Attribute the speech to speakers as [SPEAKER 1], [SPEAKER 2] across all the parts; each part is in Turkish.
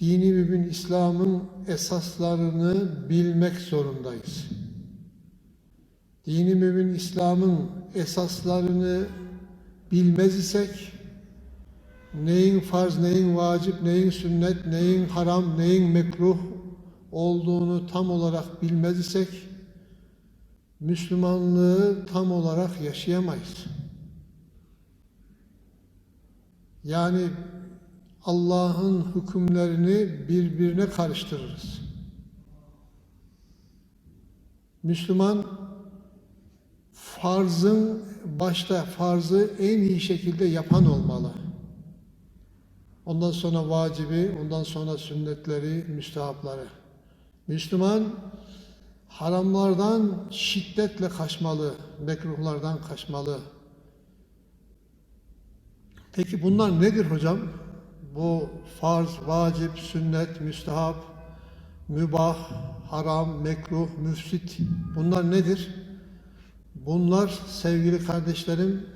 [SPEAKER 1] dini mübin İslam'ın esaslarını bilmek zorundayız. Dini mübin İslam'ın esaslarını bilmez isek, neyin farz, neyin vacip, neyin sünnet, neyin haram, neyin mekruh olduğunu tam olarak bilmez isek, Müslümanlığı tam olarak yaşayamayız. Yani Allah'ın hükümlerini birbirine karıştırırız. Müslüman farzın başta farzı en iyi şekilde yapan olmalı. Ondan sonra vacibi, ondan sonra sünnetleri, müstehapları. Müslüman haramlardan şiddetle kaçmalı, mekruhlardan kaçmalı. Peki bunlar nedir hocam? Bu farz, vacip, sünnet, müstehap, mübah, haram, mekruh, müfsit bunlar nedir? Bunlar sevgili kardeşlerim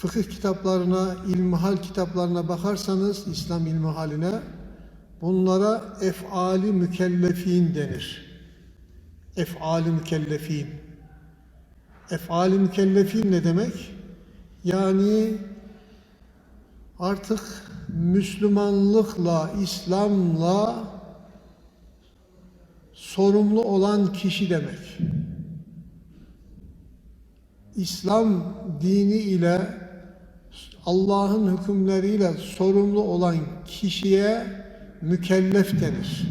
[SPEAKER 1] fıkıh kitaplarına, ilmihal kitaplarına bakarsanız İslam ilmihaline bunlara efali mükellefin denir. Efali mükellefin. Efali mükellefin ne demek? Yani artık Müslümanlıkla, İslam'la sorumlu olan kişi demek. İslam dini ile Allah'ın hükümleriyle sorumlu olan kişiye mükellef denir.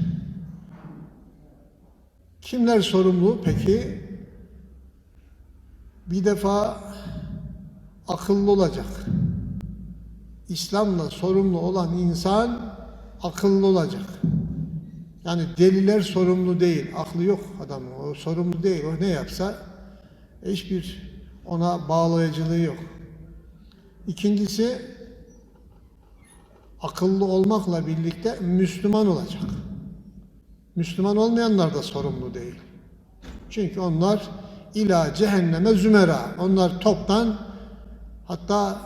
[SPEAKER 1] Kimler sorumlu peki? Bir defa akıllı olacak. İslam'la sorumlu olan insan akıllı olacak. Yani deliler sorumlu değil, aklı yok adamın. O sorumlu değil. O ne yapsa hiçbir ona bağlayıcılığı yok. İkincisi akıllı olmakla birlikte Müslüman olacak. Müslüman olmayanlar da sorumlu değil. Çünkü onlar ila cehenneme zümera. Onlar toptan hatta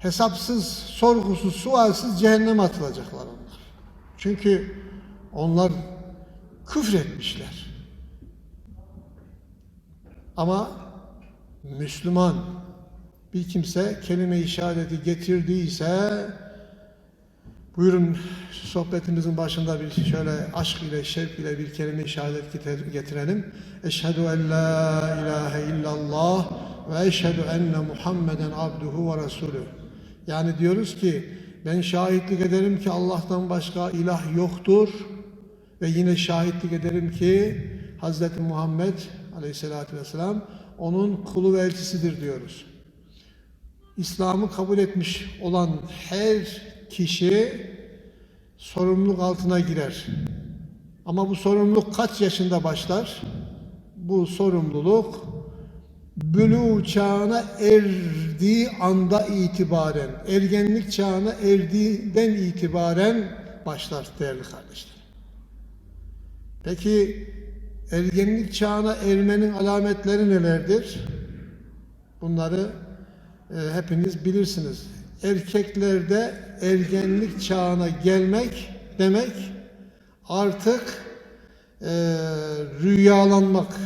[SPEAKER 1] hesapsız, sorgusuz, sualsiz cehenneme atılacaklar onlar. Çünkü onlar küfretmişler. Ama Müslüman bir kimse kelime-i şehadeti getirdiyse buyurun sohbetimizin başında bir şöyle aşk ile şevk ile bir kelime-i şehadet getirelim. Eşhedü en la ilahe illallah ve eşhedü enne Muhammeden abduhu ve resulü. Yani diyoruz ki ben şahitlik ederim ki Allah'tan başka ilah yoktur ve yine şahitlik ederim ki Hz. Muhammed aleyhissalatü vesselam onun kulu ve elçisidir diyoruz. İslam'ı kabul etmiş olan her kişi sorumluluk altına girer. Ama bu sorumluluk kaç yaşında başlar? Bu sorumluluk bülü çağına erdiği anda itibaren, ergenlik çağına erdiğinden itibaren başlar değerli kardeşler. Peki ergenlik çağına ermenin alametleri nelerdir? Bunları e, hepiniz bilirsiniz. Erkeklerde ergenlik çağına gelmek demek artık e, rüyalanmak,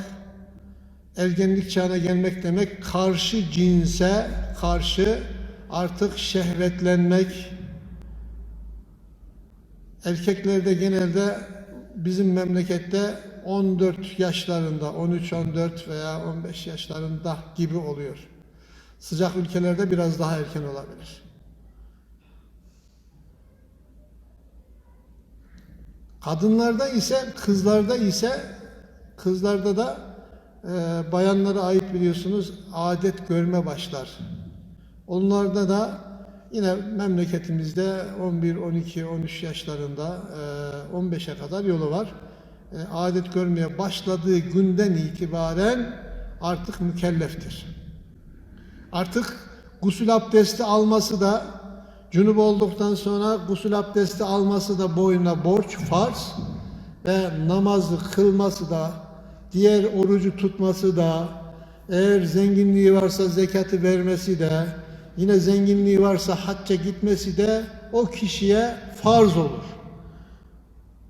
[SPEAKER 1] ergenlik çağına gelmek demek karşı cinse karşı artık şehvetlenmek. Erkeklerde genelde bizim memlekette 14 yaşlarında, 13-14 veya 15 yaşlarında gibi oluyor. Sıcak ülkelerde biraz daha erken olabilir. Kadınlarda ise, kızlarda ise, kızlarda da e, bayanlara ait biliyorsunuz adet görme başlar. Onlarda da yine memleketimizde 11, 12, 13 yaşlarında e, 15'e kadar yolu var. E, adet görmeye başladığı günden itibaren artık mükelleftir. Artık gusül abdesti alması da Cunub olduktan sonra gusül abdesti alması da boyuna borç, farz ve namazı kılması da, diğer orucu tutması da, eğer zenginliği varsa zekatı vermesi de, yine zenginliği varsa hacca gitmesi de o kişiye farz olur.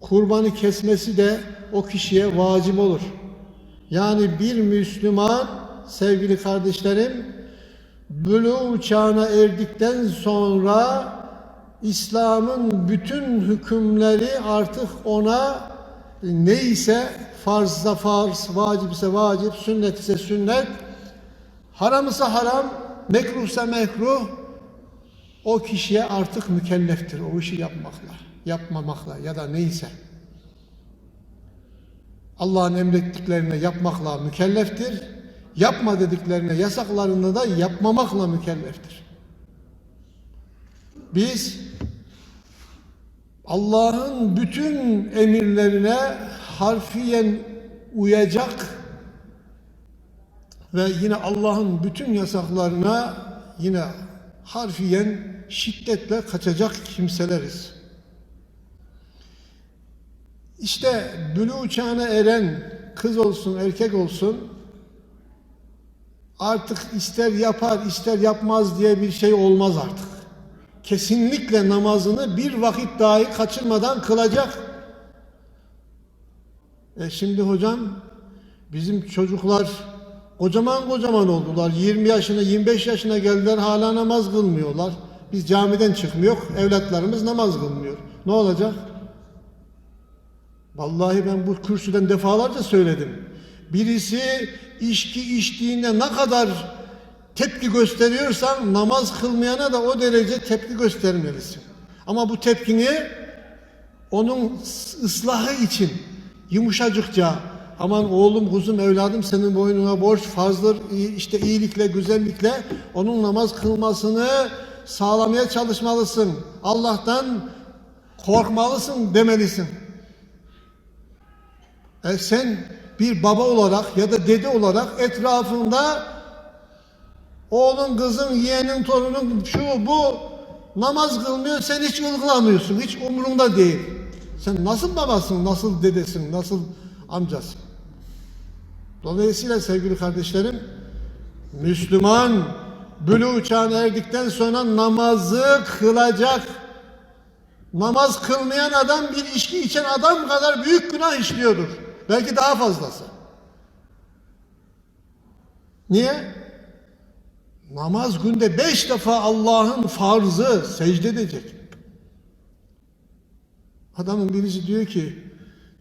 [SPEAKER 1] Kurbanı kesmesi de o kişiye vacip olur. Yani bir Müslüman sevgili kardeşlerim buluğ çağına erdikten sonra İslam'ın bütün hükümleri artık ona neyse farzsa farz, vacip ise vacip, sünnet ise sünnet, haram ise haram, mekruhsa mekruh, o kişiye artık mükelleftir o işi yapmakla, yapmamakla ya da neyse. Allah'ın emrettiklerine yapmakla mükelleftir. Yapma dediklerine, yasaklarını da yapmamakla mükelleftir. Biz Allah'ın bütün emirlerine harfiyen uyacak ve yine Allah'ın bütün yasaklarına yine harfiyen şiddetle kaçacak kimseleriz. İşte bülü çağına eren kız olsun erkek olsun artık ister yapar ister yapmaz diye bir şey olmaz artık. Kesinlikle namazını bir vakit dahi kaçırmadan kılacak. E şimdi hocam bizim çocuklar kocaman kocaman oldular. 20 yaşına 25 yaşına geldiler hala namaz kılmıyorlar. Biz camiden çıkmıyor evlatlarımız namaz kılmıyor. Ne olacak? Vallahi ben bu kürsüden defalarca söyledim. Birisi içki içtiğinde ne kadar tepki gösteriyorsan namaz kılmayana da o derece tepki göstermelisin. Ama bu tepkini onun ıslahı için yumuşacıkça aman oğlum kuzum evladım senin boynuna borç farzdır işte iyilikle güzellikle onun namaz kılmasını sağlamaya çalışmalısın. Allah'tan korkmalısın demelisin. E sen bir baba olarak ya da dede olarak etrafında oğlun, kızın, yeğenin, torunun şu bu namaz kılmıyor sen hiç ılgılamıyorsun. Hiç umurunda değil. Sen nasıl babasın, nasıl dedesin, nasıl amcasın? Dolayısıyla sevgili kardeşlerim Müslüman bülü çağına erdikten sonra namazı kılacak. Namaz kılmayan adam bir içki içen adam kadar büyük günah işliyordur. Belki daha fazlası. Niye? Namaz günde beş defa Allah'ın farzı secde edecek. Adamın birisi diyor ki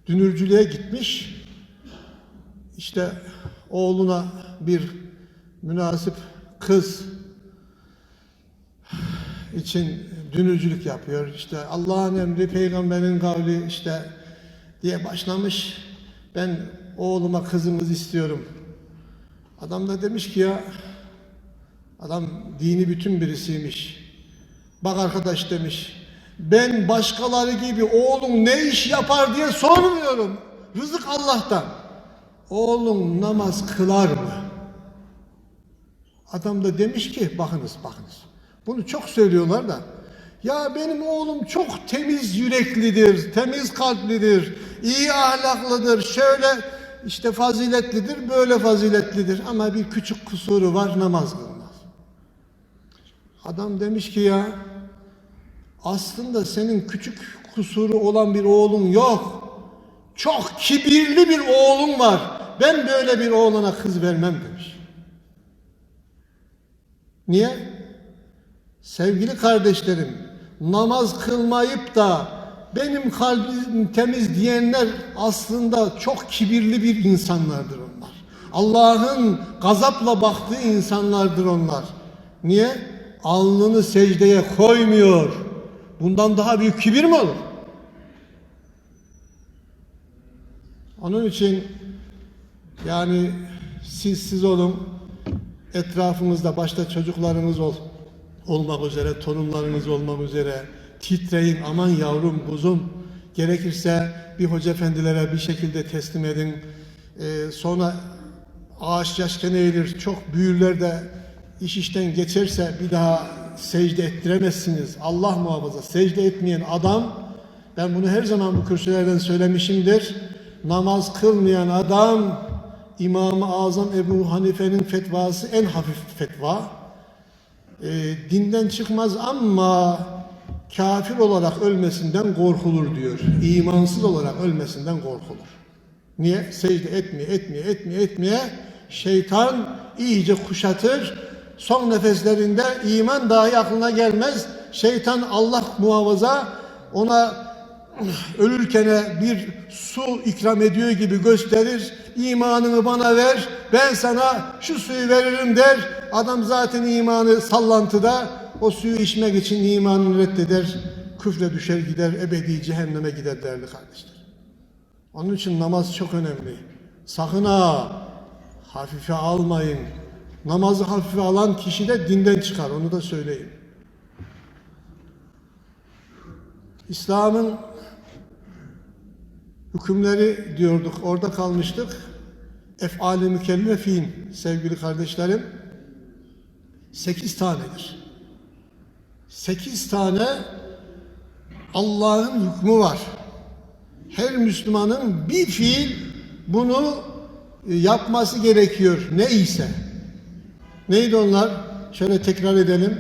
[SPEAKER 1] dünürcülüğe gitmiş. İşte oğluna bir münasip kız için dünürcülük yapıyor. İşte Allah'ın emri, peygamberin kavli işte diye başlamış. Ben oğluma kızımız istiyorum. Adam da demiş ki ya adam dini bütün birisiymiş. Bak arkadaş demiş. Ben başkaları gibi oğlum ne iş yapar diye sormuyorum. Rızık Allah'tan. Oğlum namaz kılar mı? Adam da demiş ki bakınız bakınız. Bunu çok söylüyorlar da. Ya benim oğlum çok temiz yüreklidir, temiz kalplidir, iyi ahlaklıdır, şöyle işte faziletlidir, böyle faziletlidir ama bir küçük kusuru var namaz kılmaz. Adam demiş ki ya aslında senin küçük kusuru olan bir oğlun yok. Çok kibirli bir oğlun var. Ben böyle bir oğlana kız vermem demiş. Niye? Sevgili kardeşlerim, namaz kılmayıp da benim kalbim temiz diyenler aslında çok kibirli bir insanlardır onlar. Allah'ın gazapla baktığı insanlardır onlar. Niye? Alnını secdeye koymuyor. Bundan daha büyük kibir mi olur? Onun için yani siz siz olun, etrafınızda başta çocuklarınız ol, olmak üzere, torunlarınız olmak üzere titreyin aman yavrum kuzum gerekirse bir hoca efendilere bir şekilde teslim edin. Ee, sonra ağaç yaşken eğilir, çok büyürler de iş işten geçerse bir daha secde ettiremezsiniz. Allah muhafaza secde etmeyen adam ben bunu her zaman bu kürsülerden söylemişimdir. Namaz kılmayan adam İmam-ı Azam Ebu Hanife'nin fetvası en hafif fetva. e, dinden çıkmaz ama kafir olarak ölmesinden korkulur diyor. İmansız olarak ölmesinden korkulur. Niye? Secde etmeye, etmeye, etmeye, etmeye şeytan iyice kuşatır. Son nefeslerinde iman dahi aklına gelmez. Şeytan Allah muhafaza ona ölürken bir su ikram ediyor gibi gösterir. İmanını bana ver, ben sana şu suyu veririm der. Adam zaten imanı sallantıda. O suyu içmek için imanını reddeder. Küfre düşer gider, ebedi cehenneme gider değerli kardeşler. Onun için namaz çok önemli. Sakın ha hafife almayın. Namazı hafife alan kişi de dinden çıkar. Onu da söyleyeyim. İslam'ın hükümleri diyorduk. Orada kalmıştık. Ef'ali mükellefin sevgili kardeşlerim. Sekiz tanedir. Sekiz tane Allah'ın hükmü var. Her Müslümanın bir fiil bunu yapması gerekiyor. Ne ise. Neydi onlar? Şöyle tekrar edelim.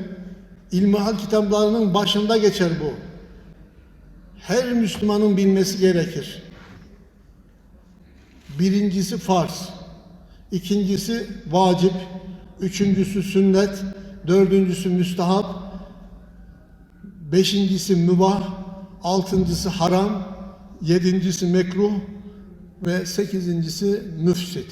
[SPEAKER 1] İlmihal kitaplarının başında geçer bu. Her Müslümanın bilmesi gerekir. Birincisi farz, ikincisi vacip, üçüncüsü sünnet, dördüncüsü müstahap, beşincisi mübah, altıncısı haram, yedincisi mekruh ve sekizincisi müfsit.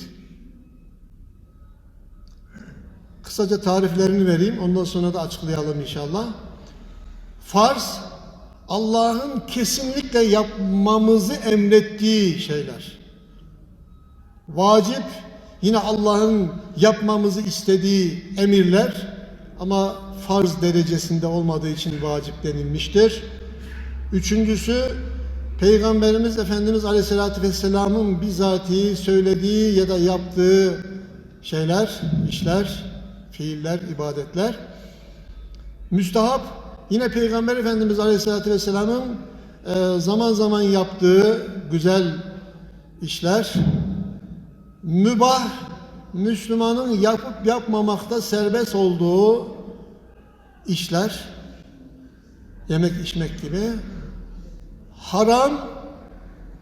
[SPEAKER 1] Kısaca tariflerini vereyim, ondan sonra da açıklayalım inşallah. Farz, Allah'ın kesinlikle yapmamızı emrettiği şeyler. Vacip yine Allah'ın yapmamızı istediği emirler ama farz derecesinde olmadığı için vacip denilmiştir. Üçüncüsü Peygamberimiz Efendimiz Aleyhisselatü Vesselam'ın bizatihi söylediği ya da yaptığı şeyler, işler, fiiller, ibadetler. Müstahap yine Peygamber Efendimiz Aleyhisselatü Vesselam'ın e, zaman zaman yaptığı güzel işler, mübah Müslümanın yapıp yapmamakta serbest olduğu işler. Yemek içmek gibi. Haram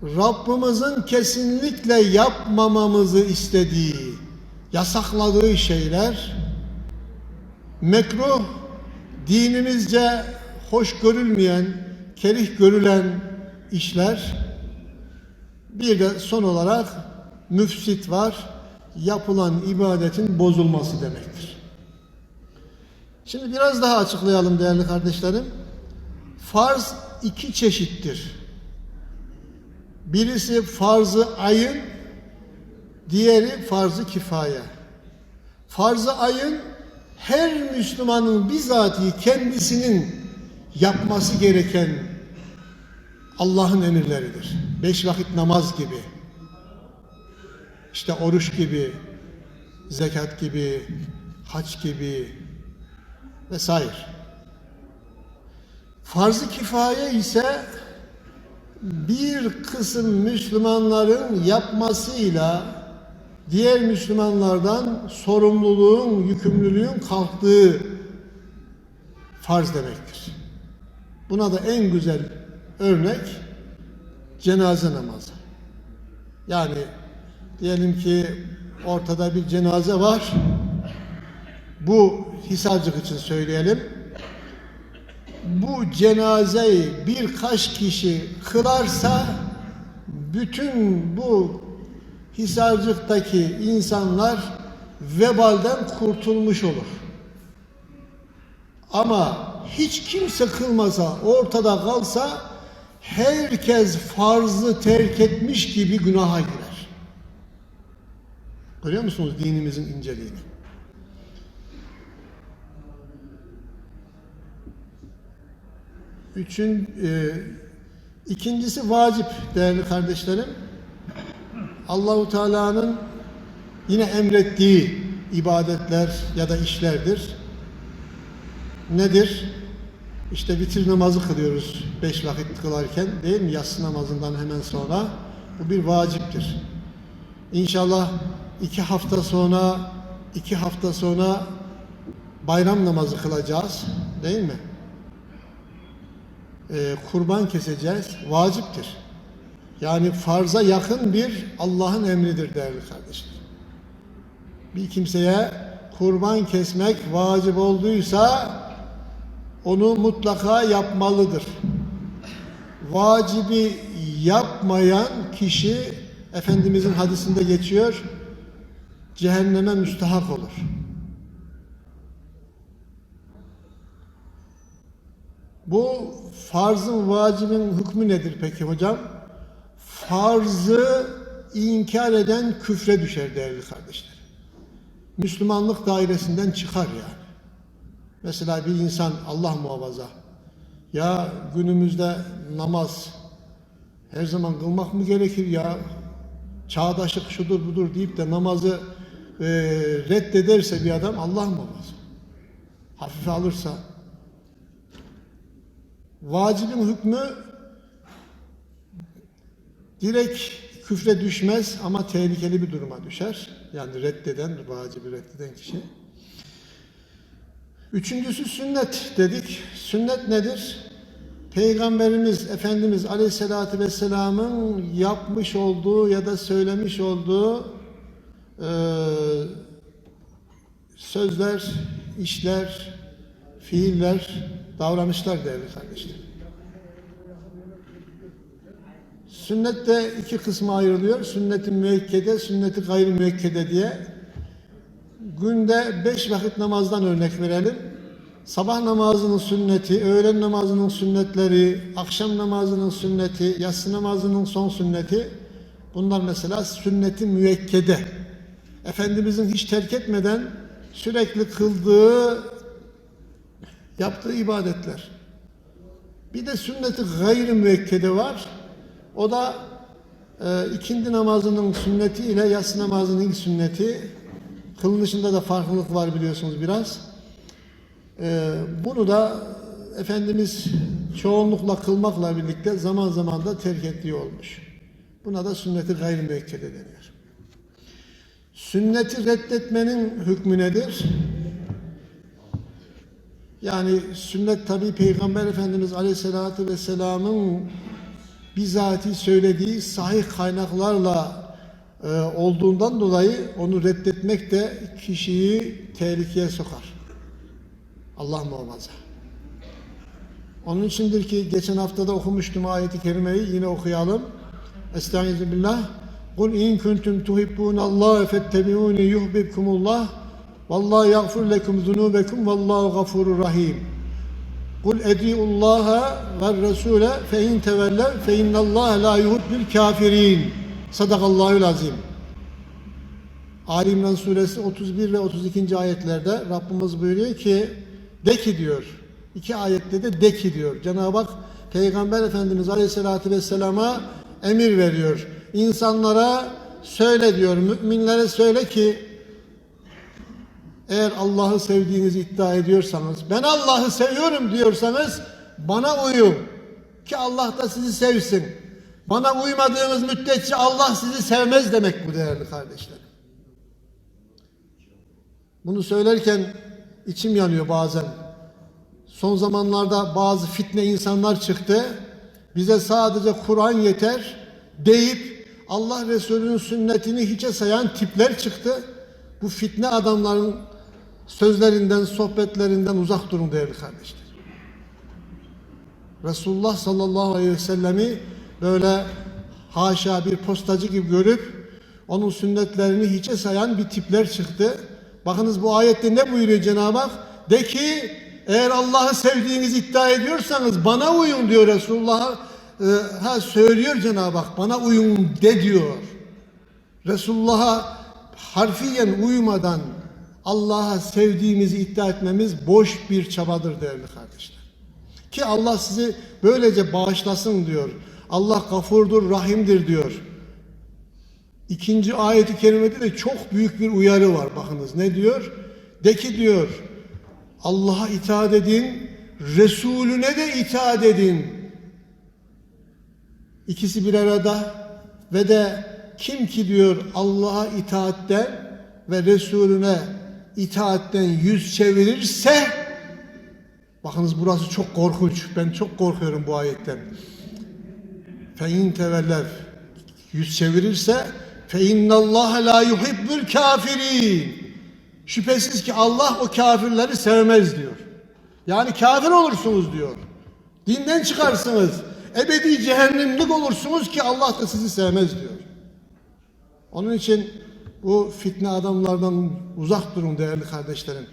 [SPEAKER 1] Rabbimizin kesinlikle yapmamamızı istediği yasakladığı şeyler mekruh dinimizce hoş görülmeyen kerih görülen işler bir de son olarak müfsit var. Yapılan ibadetin bozulması demektir. Şimdi biraz daha açıklayalım değerli kardeşlerim. Farz iki çeşittir. Birisi farzı ayın, diğeri farzı kifaye. Farzı ayın her Müslümanın bizatihi kendisinin yapması gereken Allah'ın emirleridir. Beş vakit namaz gibi, işte oruç gibi, zekat gibi, haç gibi vesaire. Farz-ı kifaye ise bir kısım Müslümanların yapmasıyla diğer Müslümanlardan sorumluluğun, yükümlülüğün kalktığı farz demektir. Buna da en güzel örnek cenaze namazı. Yani diyelim ki ortada bir cenaze var. Bu Hisarcık için söyleyelim. Bu cenazeyi birkaç kişi kılarsa bütün bu Hisarcık'taki insanlar vebalden kurtulmuş olur. Ama hiç kimse kılmasa, ortada kalsa herkes farzı terk etmiş gibi günaha girer. Görüyor musunuz dinimizin inceliğini? Üçün, e, ikincisi vacip değerli kardeşlerim. Allahu Teala'nın yine emrettiği ibadetler ya da işlerdir. Nedir? İşte vitir namazı kılıyoruz beş vakit kılarken değil mi? Yatsı namazından hemen sonra. Bu bir vaciptir. İnşallah iki hafta sonra iki hafta sonra bayram namazı kılacağız. Değil mi? Ee, kurban keseceğiz. Vaciptir. Yani farza yakın bir Allah'ın emridir değerli kardeşler. Bir kimseye kurban kesmek vacip olduysa onu mutlaka yapmalıdır. Vacibi yapmayan kişi Efendimizin hadisinde geçiyor cehenneme müstahak olur. Bu farzın vacibin hükmü nedir peki hocam? Farzı inkar eden küfre düşer değerli kardeşler. Müslümanlık dairesinden çıkar yani. Mesela bir insan Allah muhafaza ya günümüzde namaz her zaman kılmak mı gerekir ya çağdaşlık şudur budur deyip de namazı e, reddederse bir adam Allah muhafaza hafife alırsa vacibin hükmü direkt küfre düşmez ama tehlikeli bir duruma düşer. Yani reddeden, vacibi reddeden kişi. Üçüncüsü sünnet dedik. Sünnet nedir? Peygamberimiz Efendimiz Aleyhisselatü Vesselam'ın yapmış olduğu ya da söylemiş olduğu e, sözler, işler, fiiller, davranışlar değerli kardeşler. Sünnet de iki kısma ayrılıyor. Sünnet-i müekkede, sünnet-i gayri müekkede diye. Günde beş vakit namazdan örnek verelim. Sabah namazının sünneti, öğlen namazının sünnetleri, akşam namazının sünneti, yatsı namazının son sünneti. Bunlar mesela sünnet-i müekkede. Efendimizin hiç terk etmeden sürekli kıldığı, yaptığı ibadetler. Bir de sünnet-i gayri müekkede var. O da e, ikindi namazının sünneti ile yatsı namazının sünneti. Kılınışında da farklılık var biliyorsunuz biraz. E, bunu da Efendimiz çoğunlukla kılmakla birlikte zaman zaman da terk ettiği olmuş. Buna da sünneti gayri müekkede deniyor. Sünneti reddetmenin hükmü nedir? Yani sünnet tabi Peygamber Efendimiz Aleyhisselatü Vesselam'ın bizatihi söylediği sahih kaynaklarla e, olduğundan dolayı onu reddetmek de kişiyi tehlikeye sokar. Allah muhafaza. Onun içindir ki geçen haftada okumuştum ayeti kerimeyi yine okuyalım. Estaizu billah. Kul in kuntum tuhibbunallaha fettebi'uni yuhibbukumullah. Vallahu yagfir lekum zunubekum vallahu gafurur rahim. Kul ediullaha ve resule fe in tevellev fe innallaha la yuhibbul kafirin. Sadakallahul azim. Ali İmran suresi 31 ve 32. ayetlerde Rabbimiz buyuruyor ki de ki diyor. İki ayette de de ki diyor. Cenab-ı Hak Peygamber Efendimiz Aleyhisselatü Vesselam'a emir veriyor. İnsanlara söyle diyor. Müminlere söyle ki eğer Allah'ı sevdiğinizi iddia ediyorsanız, ben Allah'ı seviyorum diyorsanız bana uyun ki Allah da sizi sevsin. Bana uymadığınız müddetçe Allah sizi sevmez demek bu değerli kardeşlerim. Bunu söylerken içim yanıyor bazen. Son zamanlarda bazı fitne insanlar çıktı. Bize sadece Kur'an yeter deyip Allah Resulü'nün sünnetini hiçe sayan tipler çıktı. Bu fitne adamların sözlerinden, sohbetlerinden uzak durun değerli kardeşler. Resulullah sallallahu aleyhi ve sellemi böyle haşa bir postacı gibi görüp onun sünnetlerini hiçe sayan bir tipler çıktı. Bakınız bu ayette ne buyuruyor Cenab-ı Hak? De ki eğer Allah'ı sevdiğinizi iddia ediyorsanız bana uyun diyor Resulullah. Ee, ha söylüyor Cenab-ı Hak bana uyun de diyor. Resulullah'a harfiyen uymadan Allah'a sevdiğimizi iddia etmemiz boş bir çabadır değerli kardeşler. Ki Allah sizi böylece bağışlasın diyor. Allah gafurdur, rahimdir diyor. İkinci ayeti kerimede de çok büyük bir uyarı var. Bakınız ne diyor? De ki diyor Allah'a itaat edin, Resulüne de itaat edin. İkisi bir arada ve de kim ki diyor Allah'a itaatten ve Resulüne itaatten yüz çevirirse bakınız burası çok korkunç. Ben çok korkuyorum bu ayetten. Fein teveller yüz çevirirse fe innallâhe la yuhibbül kafirin. Şüphesiz ki Allah o kafirleri sevmez diyor. Yani kafir olursunuz diyor. Dinden çıkarsınız. Ebedi cehennemlik olursunuz ki Allah da sizi sevmez diyor. Onun için bu fitne adamlardan uzak durun değerli kardeşlerim.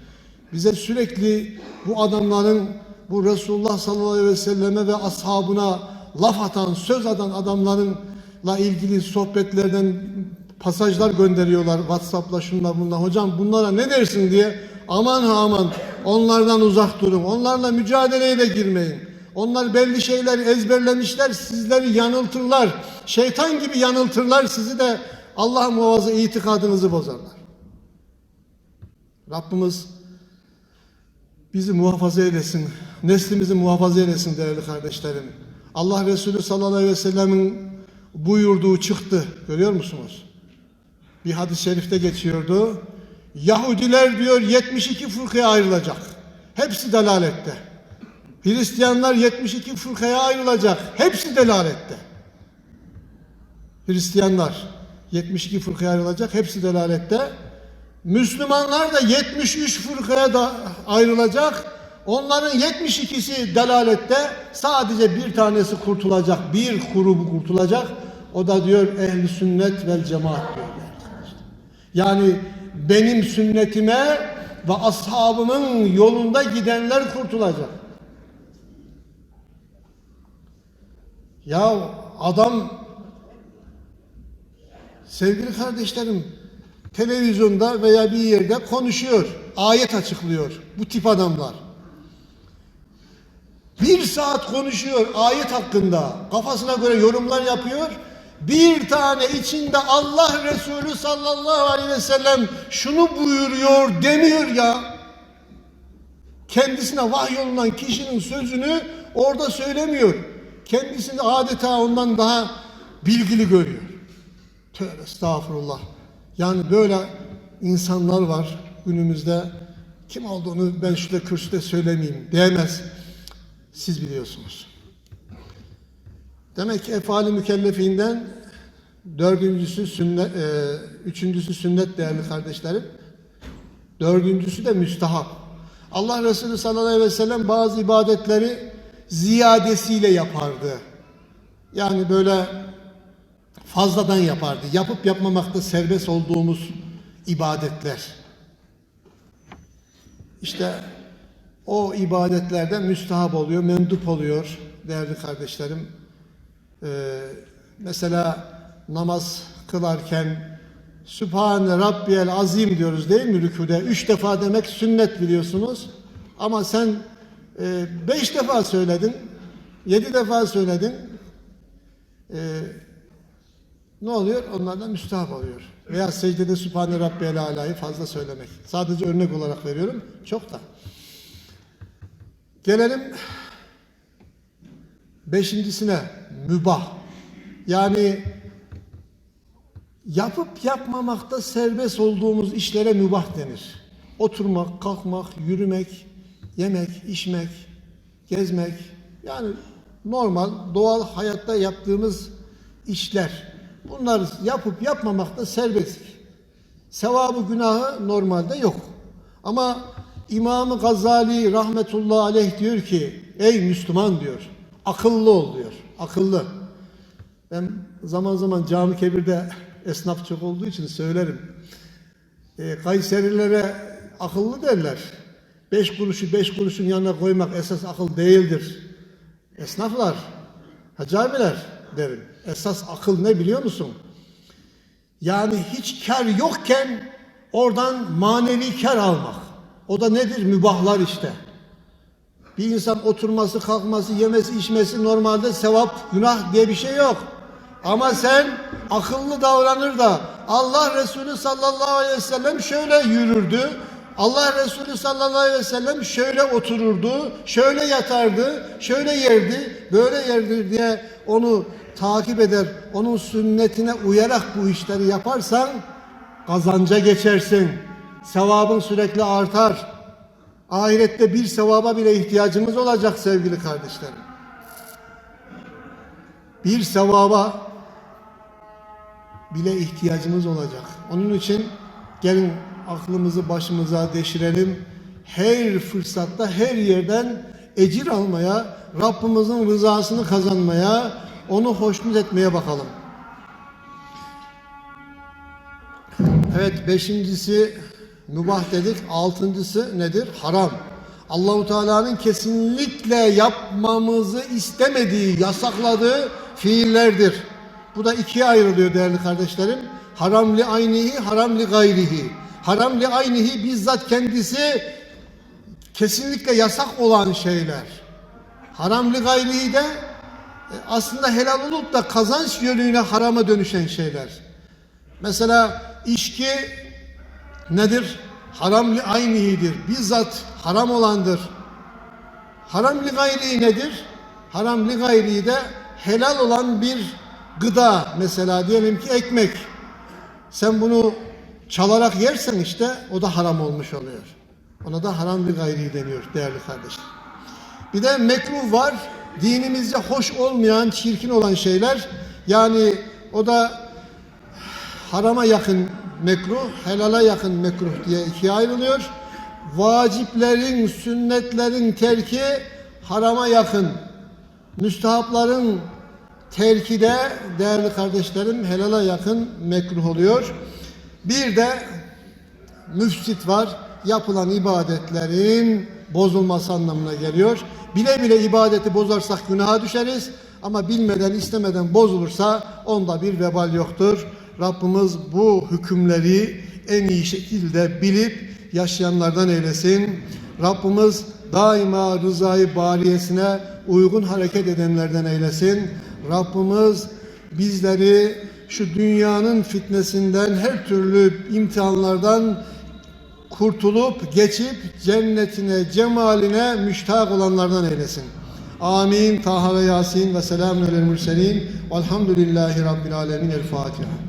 [SPEAKER 1] Bize sürekli bu adamların bu Resulullah sallallahu aleyhi ve selleme ve ashabına laf atan, söz atan adamlarınla ilgili sohbetlerden pasajlar gönderiyorlar WhatsApp'la şunla bunla. Hocam bunlara ne dersin diye aman ha aman onlardan uzak durun. Onlarla mücadeleye de girmeyin. Onlar belli şeyler ezberlemişler, sizleri yanıltırlar. Şeytan gibi yanıltırlar, sizi de Allah muhafaza itikadınızı bozarlar. Rabbimiz bizi muhafaza eylesin, neslimizi muhafaza eylesin değerli kardeşlerim. Allah Resulü sallallahu aleyhi ve sellemin buyurduğu çıktı. Görüyor musunuz? Bir hadis-i şerifte geçiyordu. Yahudiler diyor 72 fırkaya ayrılacak. Hepsi delalette. Hristiyanlar 72 fırkaya ayrılacak. Hepsi delalette. Hristiyanlar 72 fırkaya ayrılacak. Hepsi delalette. Müslümanlar da 73 fırkaya da ayrılacak. Onların 72'si delalette. Sadece bir tanesi kurtulacak. Bir grubu kurtulacak. O da diyor ehli sünnet vel cemaat diyor. Yani benim sünnetime ve ashabımın yolunda gidenler kurtulacak. Ya adam sevgili kardeşlerim televizyonda veya bir yerde konuşuyor, ayet açıklıyor bu tip adamlar. Bir saat konuşuyor ayet hakkında, kafasına göre yorumlar yapıyor. Bir tane içinde Allah Resulü sallallahu aleyhi ve sellem şunu buyuruyor demiyor ya. Kendisine vahyolunan kişinin sözünü orada söylemiyor. Kendisini adeta ondan daha bilgili görüyor. Tövbe estağfurullah. Yani böyle insanlar var günümüzde. Kim olduğunu ben şurada kürsüde söylemeyeyim diyemez. Siz biliyorsunuz. Demek ki efali mükellefinden dördüncüsü sünnet, e, üçüncüsü sünnet değerli kardeşlerim. Dördüncüsü de müstahap. Allah Resulü sallallahu aleyhi ve sellem bazı ibadetleri ziyadesiyle yapardı. Yani böyle fazladan yapardı. Yapıp yapmamakta serbest olduğumuz ibadetler. İşte o ibadetlerden müstahap oluyor, mendup oluyor değerli kardeşlerim. Ee, mesela namaz kılarken Sübhane Rabbiyel Azim diyoruz değil mi rüküde? Üç defa demek sünnet biliyorsunuz. Ama sen e, beş defa söyledin, yedi defa söyledin. E, ne oluyor? Onlardan müstahap oluyor. Veya secdede Sübhane Rabbiyel Ala'yı fazla söylemek. Sadece örnek olarak veriyorum. Çok da. Gelelim beşincisine mübah. Yani yapıp yapmamakta serbest olduğumuz işlere mübah denir. Oturmak, kalkmak, yürümek, yemek, içmek, gezmek yani normal doğal hayatta yaptığımız işler. Bunlar yapıp yapmamakta serbest. Sevabı günahı normalde yok. Ama İmam-ı Gazali rahmetullahi aleyh diyor ki ey Müslüman diyor akıllı ol diyor. Akıllı. Ben zaman zaman cami kebirde esnaf çok olduğu için söylerim. E, Kayserilere akıllı derler. Beş kuruşu beş kuruşun yanına koymak esas akıl değildir. Esnaflar, hacı abiler derim. Esas akıl ne biliyor musun? Yani hiç kar yokken oradan manevi kar almak. O da nedir? Mübahlar işte. Bir insan oturması, kalkması, yemesi, içmesi normalde sevap, günah diye bir şey yok. Ama sen akıllı davranır da Allah Resulü sallallahu aleyhi ve sellem şöyle yürürdü. Allah Resulü sallallahu aleyhi ve sellem şöyle otururdu, şöyle yatardı, şöyle yerdi, böyle yerdi diye onu takip eder, onun sünnetine uyarak bu işleri yaparsan kazanca geçersin, Sevabın sürekli artar. Ahirette bir sevaba bile ihtiyacımız olacak sevgili kardeşlerim. Bir sevaba bile ihtiyacımız olacak. Onun için gelin aklımızı başımıza deşirelim. Her fırsatta her yerden ecir almaya, Rabbimizin rızasını kazanmaya, onu hoşnut etmeye bakalım. Evet beşincisi mübah dedik. Altıncısı nedir? Haram. Allahu Teala'nın kesinlikle yapmamızı istemediği, yasakladığı fiillerdir. Bu da ikiye ayrılıyor değerli kardeşlerim. Haram li aynihi, haram li gayrihi. Haram li aynihi bizzat kendisi kesinlikle yasak olan şeyler. Haram li gayrihi de e, aslında helal olup da kazanç yönüyle harama dönüşen şeyler. Mesela içki nedir? Haram li aynihidir. Bizzat haram olandır. Haram li gayri nedir? Haram li gayri de helal olan bir gıda. Mesela diyelim ki ekmek. Sen bunu çalarak yersen işte o da haram olmuş oluyor. Ona da haram li gayri deniyor değerli kardeşler. Bir de mekruh var. Dinimizce hoş olmayan, çirkin olan şeyler. Yani o da harama yakın mekruh, helala yakın mekruh diye ikiye ayrılıyor. Vaciplerin, sünnetlerin terki harama yakın. Müstehapların terki de değerli kardeşlerim helala yakın mekruh oluyor. Bir de müfsit var. Yapılan ibadetlerin bozulması anlamına geliyor. Bile bile ibadeti bozarsak günaha düşeriz. Ama bilmeden istemeden bozulursa onda bir vebal yoktur. Rabbimiz bu hükümleri en iyi şekilde bilip yaşayanlardan eylesin. Rabbimiz daima rızayı bariyesine uygun hareket edenlerden eylesin. Rabbimiz bizleri şu dünyanın fitnesinden, her türlü imtihanlardan kurtulup geçip cennetine, cemaline müştak olanlardan eylesin. Amin. Taha ve Yasin ve selamun aleyhi mürselin. Velhamdülillahi Rabbil alemin. El Fatiha.